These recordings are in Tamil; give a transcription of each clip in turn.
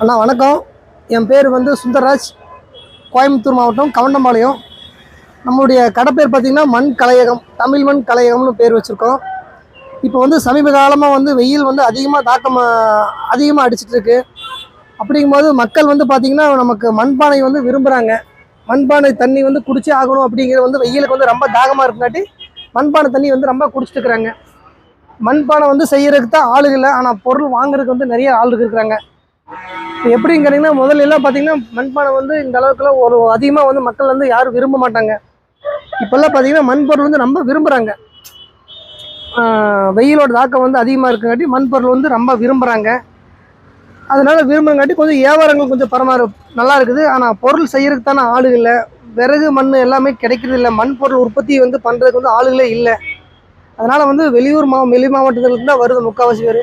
அண்ணா வணக்கம். என் பேர் வந்து சுந்தரராஜ். கோயம்புத்தூர் மாவட்டம் கவண்டம்பாளையம். நம்மளுடைய கடை பேர் பார்த்திங்கன்னா மண் கலையகம். தமிழ் மண் கலையகம்னு பேர் வச்சுருக்கோம். இப்போ வந்து சமீப காலமாக வந்து வெயில் வந்து அதிகமாக தாக்கம் அதிகமாக அடிச்சிட்ருக்கு. அப்படிங்கும்போது மக்கள் வந்து பார்த்திங்கன்னா நமக்கு மண்பானை வந்து விரும்புகிறாங்க மண்பானை தண்ணி வந்து குடிச்சே ஆகணும் அப்படிங்கிறது வந்து வெயிலுக்கு வந்து ரொம்ப தாகமாக இருக்குங்காட்டி மண்பானை தண்ணி வந்து ரொம்ப குடிச்சிட்டு இருக்கிறாங்க மண்பானை வந்து செய்கிறதுக்கு தான் ஆளுங்க இல்லை ஆனால் பொருள் வாங்குறதுக்கு வந்து நிறைய ஆள் இருக்கிறாங்க. எப்படின்னு கேட்டிங்கன்னா முதல்ல எல்லாம் பார்த்தீங்கன்னா மண்பானை வந்து இந்த அளவுக்குலாம் ஒரு அதிகமாக வந்து மக்கள் வந்து யாரும் விரும்ப மாட்டாங்க. இப்போல்லாம் பார்த்தீங்கன்னா மண்பொருள் வந்து ரொம்ப விரும்புகிறாங்க வெயிலோட தாக்கம் வந்து அதிகமாக இருக்குங்காட்டி மண்பொருள் வந்து ரொம்ப விரும்புகிறாங்க அதனால் விரும்புறங்காட்டி கொஞ்சம் வியாபாரங்கள் கொஞ்சம் பரமாறு நல்லா இருக்குது. ஆனால் பொருள் செய்யறதுக்கு தானே ஆளுங்க இல்லை. விறகு மண் எல்லாமே கிடைக்கிறது இல்லை. மண் பொருள் உற்பத்தி வந்து பண்ணுறதுக்கு வந்து ஆளுகளே இல்லை. அதனால் வந்து வெளியூர் மா வெளி மாவட்டத்துலேருந்து தான் வருது முக்கால்வாசி பேர்.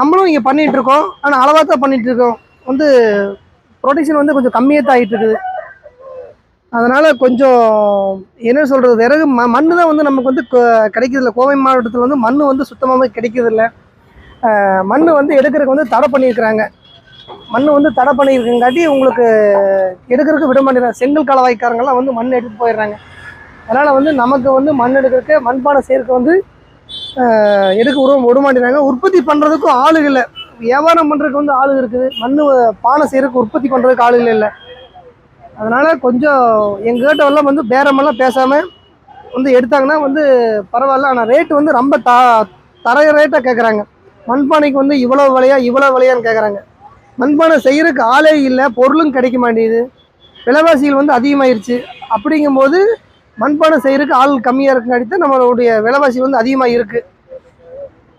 நம்மளும் இங்கே பண்ணிகிட்ருக்கோம் ஆனால் அளவாக தான் பண்ணிகிட்ருக்கோம் இருக்கோம். வந்து ப்ரொடெக்ஷன் வந்து கொஞ்சம் கம்மியாக தான் ஆகிட்டு அதனால் கொஞ்சம் என்ன சொல்கிறது விறகு ம மண் தான் வந்து நமக்கு வந்து கிடைக்கிறதில்ல. கோவை மாவட்டத்தில் வந்து மண் வந்து சுத்தமாகவே கிடைக்கிறதில்ல. மண் வந்து எடுக்கிறதுக்கு வந்து தடை பண்ணியிருக்கிறாங்க. மண் வந்து தடை பண்ணியிருக்கங்காட்டி உங்களுக்கு எடுக்கிறதுக்கு விட மாட்டேங்கிறாங்க. செங்கல் கலவாய்க்காரங்கெல்லாம் வந்து மண் எடுத்துகிட்டு போயிடுறாங்க. அதனால் வந்து நமக்கு வந்து மண் எடுக்கிறதுக்கு மண்பானை சேர்க்க வந்து எடுக்க விட விட மாட்டேங்கிறாங்க. உற்பத்தி பண்ணுறதுக்கும் ஆளுகளை இல்லை. வியாபாரம் பண்ணுறதுக்கு வந்து ஆளுங்க இருக்குது. மண் பானை செய்கிறதுக்கு உற்பத்தி பண்ணுறதுக்கு ஆளுகள் இல்லை. அதனால் கொஞ்சம் எங்ககிட்ட எல்லாம் வந்து பேரமெல்லாம் பேசாமல் வந்து எடுத்தாங்கன்னா வந்து பரவாயில்ல. ஆனால் ரேட்டு வந்து ரொம்ப த தர ரேட்டாக கேட்குறாங்க மண்பானைக்கு வந்து இவ்வளோ விலையா இவ்வளோ விலையான்னு கேட்குறாங்க மண்பானை செய்கிறதுக்கு ஆளே இல்லை. பொருளும் கிடைக்க மாட்டேங்குது. விலைவாசிகள் வந்து அதிகமாயிருச்சு. அப்படிங்கும்போது மண்பானை செய்கிறதுக்கு ஆள் கம்மியாக இருக்குங்காட்டி தான் நம்மளுடைய விலைவாசி வந்து அதிகமாக இருக்குது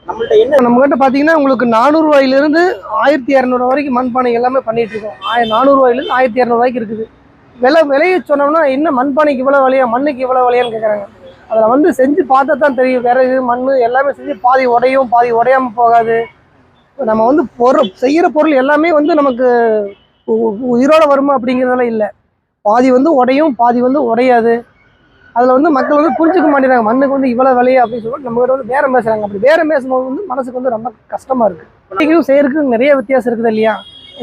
நம்மகிட்ட பார்த்தீங்கன்னா உங்களுக்கு நானூறுரூவாயிலிருந்து ஆயிரத்தி இரநூறு வரைக்கும் மண்பானை எல்லாமே பண்ணிட்டு இருக்கோம். ஆய நானூறுரூவாயிலிருந்து ஆயிரத்தி இரநூறுவாய்க்கு இருக்குது. விலை விலையை சொன்னோம்னா என்ன மண்பானைக்கு இவ்வளோ விலையா மண்ணுக்கு இவ்வளோ விலையான்னு கேட்குறாங்க அதில் வந்து செஞ்சு பார்த்தா தான் தெரியும். விறகு மண் எல்லாமே செஞ்சு பாதி உடையும் பாதி உடையாம போகாது. நம்ம வந்து பொருள் செய்கிற பொருள் எல்லாமே வந்து நமக்கு உயிரோட வருமா அப்படிங்கிறதெல்லாம் இல்லை. பாதி வந்து உடையும் பாதி வந்து உடையாது. அதில் வந்து மக்கள் வந்து புரிஞ்சுக்க மாட்டேங்கிறாங்க. மண்ணுக்கு வந்து இவ்வளோ விலையா அப்படின்னு சொல்லிட்டு நம்ம கிட்ட வந்து பேரம் பேசுகிறாங்க அப்படி பேரம் பேசும்போது வந்து மனசுக்கு வந்து ரொம்ப கஷ்டமாக இருக்குது இன்னைக்கும் செய்யறதுக்கு நிறைய வித்தியாசம் இருக்குது இல்லையா?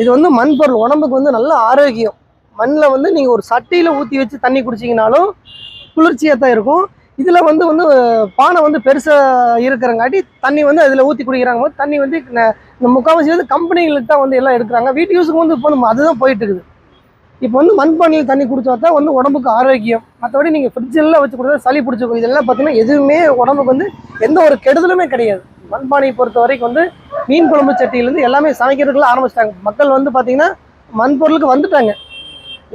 இது வந்து மண் பொருள் உடம்புக்கு வந்து நல்ல ஆரோக்கியம். மண்ணில் வந்து நீங்கள் ஒரு சட்டியில் ஊற்றி வச்சு தண்ணி குடிச்சிங்கனாலும் குளிர்ச்சியாக தான் இருக்கும். இதில் வந்து வந்து பானை வந்து பெருசாக இருக்கிறங்காட்டி தண்ணி வந்து அதில் ஊற்றி குடிக்கிறாங்க. போது தண்ணி வந்து இந்த முக்கால்வாசி வந்து கம்பெனிகளுக்கு தான் வந்து எல்லாம் எடுக்கிறாங்க. வீட்டு யூஸுக்கு வந்து இப்போ வந்து அதுதான் போயிட்டு இருக்குது. இப்போ வந்து மண்பானையில் தண்ணி குடிச்சா தான் வந்து உடம்புக்கு ஆரோக்கியம். மற்றபடி நீங்கள் ஃப்ரிட்ஜில் வச்சு கொடுத்தா சளி பிடிச்சிக்கும் இதெல்லாம் பார்த்தீங்கன்னா எதுவுமே உடம்புக்கு வந்து எந்த ஒரு கெடுதலுமே கிடையாது. மண்பானையை பொறுத்த வரைக்கும் வந்து மீன் குழம்பு சட்டியிலேருந்து எல்லாமே சமைக்கிறதுக்குலாம் ஆரம்பிச்சிட்டாங்க. மக்கள் வந்து பார்த்தீங்கன்னா மண் பொருளுக்கு வந்துட்டாங்க.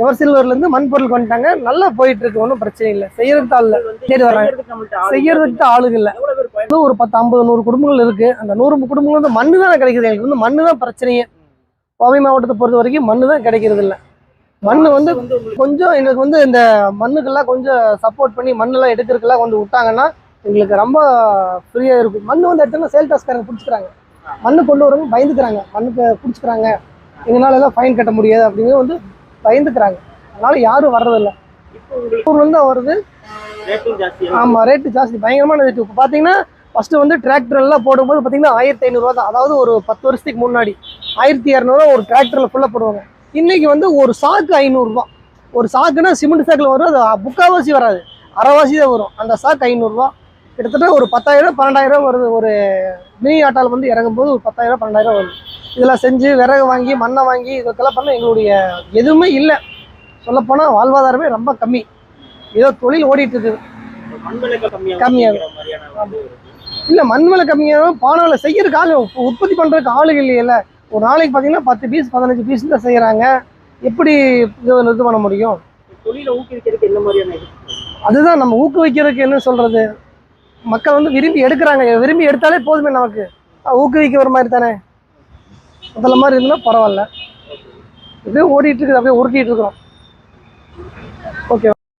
எவர் சில்வர்லேருந்து மண் பொருளுக்கு வந்துட்டாங்க நல்லா போயிட்டு இருக்கு. ஒன்றும் பிரச்சனை இல்லை. செய்யறதுக்கு ஆள் தேடி வர்றாங்க. செய்யறதுக்கு ஆளுங்க இல்லை. ஒரு பத்து ஐம்பது நூறு குடும்பங்கள் இருக்கு. அந்த நூறு குடும்பங்கள் வந்து மண்ணு தான் கிடைக்குது எங்களுக்கு. வந்து மண்ணு தான் பிரச்சனையே. கோவை மாவட்டத்தை பொறுத்த வரைக்கும் மண்ணு தான் கிடைக்கிறது இல்லை மண் வந்து கொஞ்சம் எங்களுக்கு வந்து இந்த மண்ணுக்கெல்லாம் கொஞ்சம் சப்போர்ட் பண்ணி மண்ணெல்லாம் எடுக்கிறதுக்கெல்லாம் கொஞ்சம் விட்டாங்கன்னா எங்களுக்கு ரொம்ப ஃப்ரீயாக இருக்கும். மண் வந்து எடுத்தோம்னா சேல் டாஸ்காரங்க பிடிச்சிக்கிறாங்க. மண்ணு கொண்டு வரவங்க பயந்துக்கிறாங்க. மண்ணுக்கு பிடிச்சிக்கிறாங்க. எங்களால எல்லாம் ஃபைன் கட்ட முடியாது அப்படிங்கிறது வந்து பயந்துக்கிறாங்க. அதனால யாரும் வர்றதில்லை. இப்போ உங்களுக்கு ஊர்லேருந்து வருது. ஆமாம் ரேட்டு ஜாஸ்தி. பயங்கரமான ரேட்டு இப்போ பார்த்தீங்கன்னா ஃபஸ்ட்டு வந்து டிராக்டர் எல்லாம் போடும்போது பார்த்தீங்கன்னா ஆயிரத்தி ஐநூறுரூவா தான். அதாவது ஒரு பத்து வருஷத்துக்கு முன்னாடி ஆயிரத்தி இரநூறுவா ஒரு டிராக்டரில் ஃபுல்லாக போடுவாங்க. இன்னைக்கு வந்து ஒரு சாக்கு ஐநூறுரூவா ஒரு சாக்குனா சிமெண்ட் சாக்கில் வரும் அது முக்கால்வாசி வராது. அரைவாசி தான் வரும். அந்த சாக்கு ஐநூறுரூவா கிட்டத்தட்ட ஒரு பத்தாயிரம் பன்னெண்டாயிரம் வருது. ஒரு மினி ஆட்டால் வந்து இறங்கும்போது ஒரு பத்தாயிரம் பன்னெண்டாயிரம் வருது. இதெல்லாம் செஞ்சு விறகு வாங்கி மண்ணை வாங்கி இதுக்கெல்லாம் பண்ண எங்களுடைய எதுவுமே இல்லை. சொல்லப்போனால் வாழ்வாதாரமே ரொம்ப கம்மி. ஏதோ தொழில் ஓடிட்டு இருக்குது கம்மியாக. இல்லை மண் விலை கம்மியாகவும் பானை விலை செய்யறதுக்கு ஆளு உற்பத்தி பண்ணுறதுக்கு ஆளுங்க இல்லையில ஒரு நாளைக்கு பார்த்தீங்கன்னா பத்து பீஸ் பதினஞ்சு பீஸ் தான் செய்கிறாங்க எப்படி இது இது பண்ண முடியும்? தொழிலை ஊக்குவிக்கிறதுக்கு என்ன மாதிரியான இது? அதுதான் நம்ம ஊக்குவிக்கிறதுக்கு என்ன சொல்கிறது மக்கள் வந்து விரும்பி எடுக்கிறாங்க. விரும்பி எடுத்தாலே போதுமே நமக்கு. அஹ் ஊக்குவிக்க ஒரு மாதிரி தானே? முதல்ல மாதிரி இருந்தால் பரவாயில்ல. இப்படியே ஓடிட்டு இருக்குது. அப்படியே உருட்டிட்டு இருக்கிறோம். ஓகே.